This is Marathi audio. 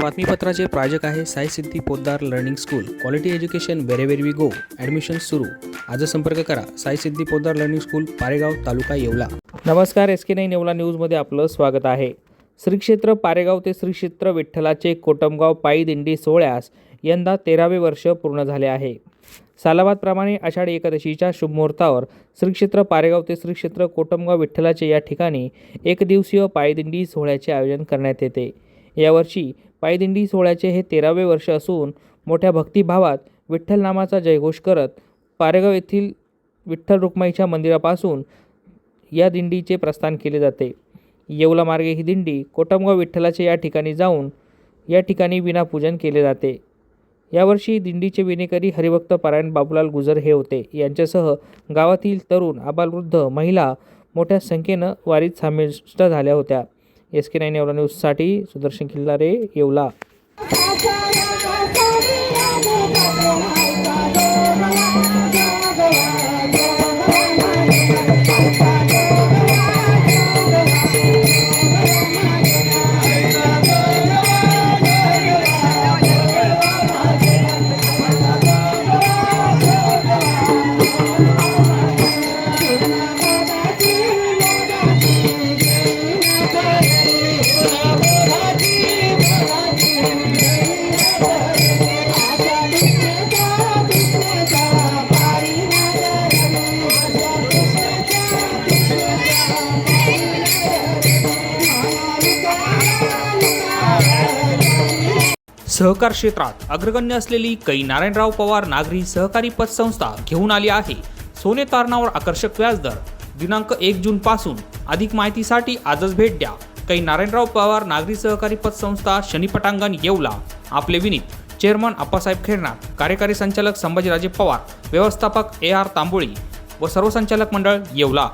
बातमीपत्राचे प्रायोजक आहे Sai Siddhi Podar learning school. Quality education wherever we go admission सुरू. आज संपर्क करा. Sai Siddhi Podar learning school Paregaon taluka Yeola. नमस्कार एस के नाईन येवला न्यूजमध्ये आपलं स्वागत आहे. श्री क्षेत्र पारेगाव ते श्री क्षेत्र विठ्ठलाचे कोटमगाव पायी दिंडी सोहळ्यास यंदा तेरावे वर्ष पूर्ण झाले आहे. सालाबादप्रमाणे आषाढी एकादशीच्या शुभमुहूर्तावर श्री क्षेत्र पारेगाव ते श्री क्षेत्र कोटमगाव विठ्ठलाचे या ठिकाणी एकदिवसीय पायदिंडी सोहळ्याचे आयोजन करण्यात येते. यावर्षी पायदिंडी सोहळ्याचे हे तेरावे वर्ष असून मोठ्या भक्तिभावात विठ्ठल नामाचा जयघोष करत पारेगाव येथील विठ्ठल रुक्माईच्या मंदिरापासून या दिंडीचे प्रस्थान केले जाते. येवला मार्गे ही दिंडी कोटमगाव विठ्ठलाचे या ठिकाणी जाऊन या ठिकाणी विनापूजन केले जाते. यावर्षी दिंडीचे विनेकरी हरिभक्त पारायण बाबूलाल गुजर हे होते. यांच्यासह गावातील तरुण आबालवृद्ध महिला मोठ्या संख्येनं वारीत सामिष्ट झाल्या होत्या. एस के नाईन येवला न्यूजसाठी सुदर्शन खिल्लारे येवला सहकार क्षेत्रात अग्रगण्य असलेली कै नारायणराव पवार नागरी सहकारी पतसंस्था घेऊन आली आहे. सोने तारणावर आकर्षक व्याजदर दिनांक एक जून पासून अधिक माहितीसाठी आजच भेट द्या. कै नारायणराव पवार नागरी सहकारी पतसंस्था शनिपटांगण येवला. आपले विनीत चेअरमन आप्पासाहेब खेरनार कार्यकारी संचालक संभाजीराजे पवार व्यवस्थापक ए आर तांबोळी व सर्व संचालक मंडळ येवला.